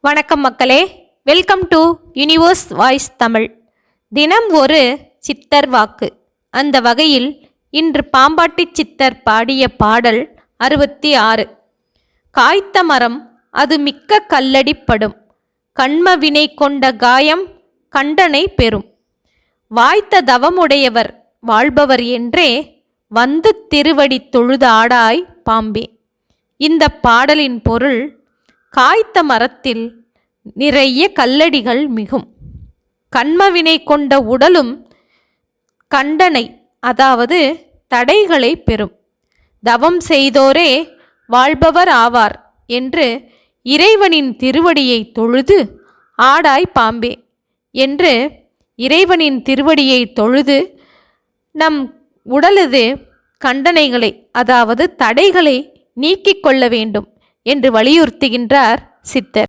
வணக்கம் மக்களே. Welcome to universe voice Tamil தினம் ஒரு சித்தர் வாக்கு. அந்த வகையில் இன்று பாம்பாட்டி சித்தர் பாடிய பாடல் அறுபத்தி ஆறு. காய்த்த மரம் அது மிக்க கல்லடிப்படும் கண்ம வினை கொண்ட காயம் கண்டனை பெறும். வாய்த்த தவமுடையவர் வாழ்பவர் என்றே வந்து திருவடி தொழுதாடாய் பாம்பே. இந்த பாடலின் பொருள் காய்த்த மரத்தில் நிறைய கல்லடிகள் மிகும். கண்மவினை கொண்ட உடலும் கண்டனை அதாவது தடைகளை பெறும். தவம் செய்தோரே வாழ்பவர் ஆவார் என்று இறைவனின் திருவடியை தொழுது ஆடாய் பாம்பே என்று இறைவனின் திருவடியை தொழுது நம் உடலது கண்டனைகளை அதாவது தடைகளை நீக்கிக் கொள்ள வேண்டும். என்று வலியுறுத்துகின்றார் சித்தர்.